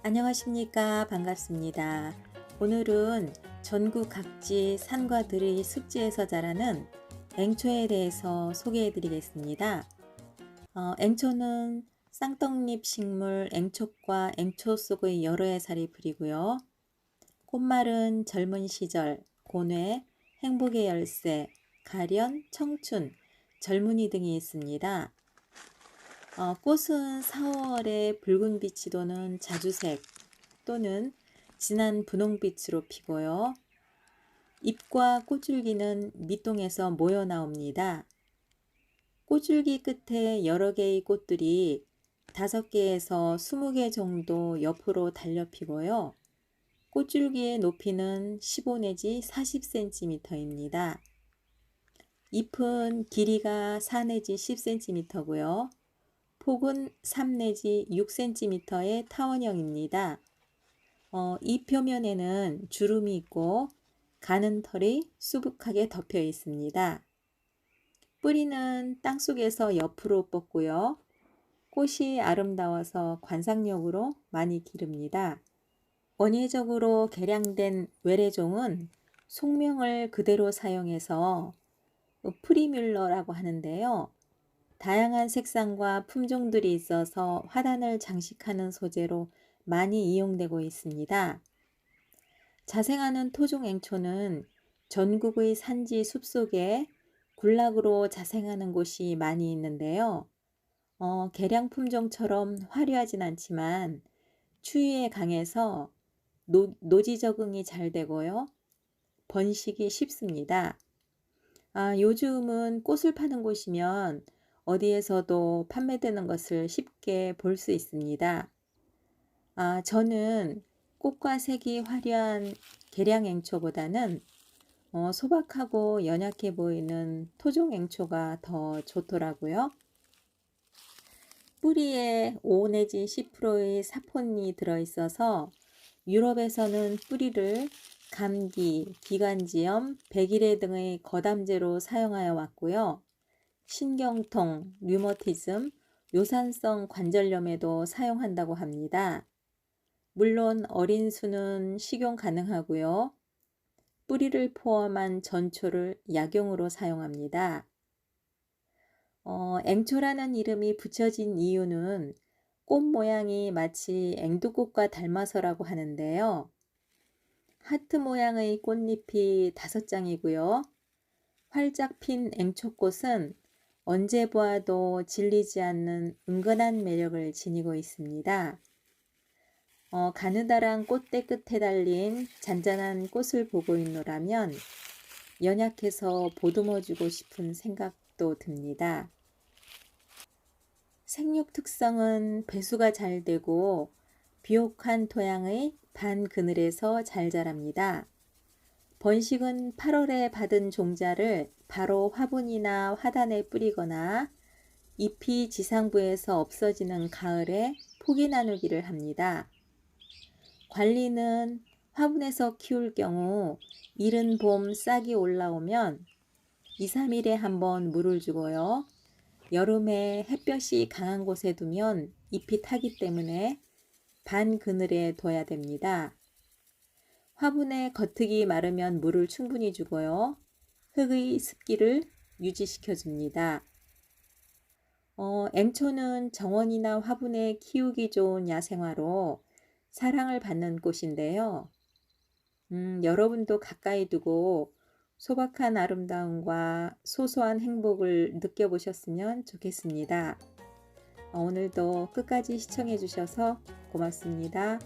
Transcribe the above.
안녕하십니까. 반갑습니다. 오늘은 전국 각지 산과 들의 습지에서 자라는 앵초에 대해서 소개해 드리겠습니다. 어, 앵초는 쌍떡잎 식물 앵초과 앵초 속의 여러 해살이 부리고요. 꽃말은 젊은 시절, 고뇌, 행복의 열쇠, 가련, 청춘, 젊은이 등이 있습니다. 어, 꽃은 4월에 붉은 빛이 도는 자주색 또는 진한 분홍빛으로 피고요. 잎과 꽃줄기는 밑동에서 모여 나옵니다. 꽃줄기 끝에 여러 개의 꽃들이 5개에서 20개 정도 옆으로 달려 피고요. 꽃줄기의 높이는 15 내지 40cm입니다. 잎은 길이가 4 내지 10cm고요. 폭은 3 내지 6cm의 타원형입니다. 어, 이 표면에는 주름이 있고 가는 털이 수북하게 덮여 있습니다. 뿌리는 땅속에서 옆으로 뻗고요. 꽃이 아름다워서 관상용으로 많이 기릅니다. 원예적으로 개량된 외래종은 속명을 그대로 사용해서 프리뮬러라고 하는데요. 다양한 색상과 품종들이 있어서 화단을 장식하는 소재로 많이 이용되고 있습니다. 자생하는 토종 앵초는 전국의 산지 숲속에 군락으로 자생하는 곳이 많이 있는데요. 어, 개량 품종처럼 화려하진 않지만 추위에 강해서 노, 노지 적응이 잘 되고요. 번식이 쉽습니다. 아, 요즘은 꽃을 파는 곳이면 어디에서도 판매되는 것을 쉽게 볼 수 있습니다. 아, 저는 꽃과 색이 화려한 계량앵초보다는 어, 소박하고 연약해 보이는 토종앵초가 더 좋더라고요. 뿌리에 5 내지 10%의 사폰이 들어있어서 유럽에서는 뿌리를 감기, 기관지염, 백일해 등의 거담제로 사용하여 왔고요. 신경통, 류머티즘, 요산성 관절염에도 사용한다고 합니다. 물론 어린 수는 식용 가능하고요. 뿌리를 포함한 전초를 약용으로 사용합니다. 어, 앵초라는 이름이 붙여진 이유는 꽃 모양이 마치 앵두꽃과 닮아서라고 하는데요. 하트 모양의 꽃잎이 다섯 장이고요. 활짝 핀 앵초꽃은 언제 보아도 질리지 않는 은근한 매력을 지니고 있습니다. 어, 가느다란 꽃대 끝에 달린 잔잔한 꽃을 보고 있노라면 연약해서 보듬어주고 싶은 생각도 듭니다. 생육 특성은 배수가 잘 되고 비옥한 토양의 반 그늘에서 잘 자랍니다. 번식은 8월에 받은 종자를 바로 화분이나 화단에 뿌리거나 잎이 지상부에서 없어지는 가을에 포기 나누기를 합니다. 관리는 화분에서 키울 경우 이른 봄 싹이 올라오면 2, 3일에 한번 물을 주고요. 여름에 햇볕이 강한 곳에 두면 잎이 타기 때문에 반 그늘에 둬야 됩니다. 화분의 겉흙이 마르면 물을 충분히 주고요. 흙의 습기를 유지시켜 줍니다. 어, 앵초는 정원이나 화분에 키우기 좋은 야생화로 사랑을 받는 꽃인데요. 음, 여러분도 가까이 두고 소박한 아름다움과 소소한 행복을 느껴보셨으면 좋겠습니다. 어, 오늘도 끝까지 시청해 주셔서 고맙습니다.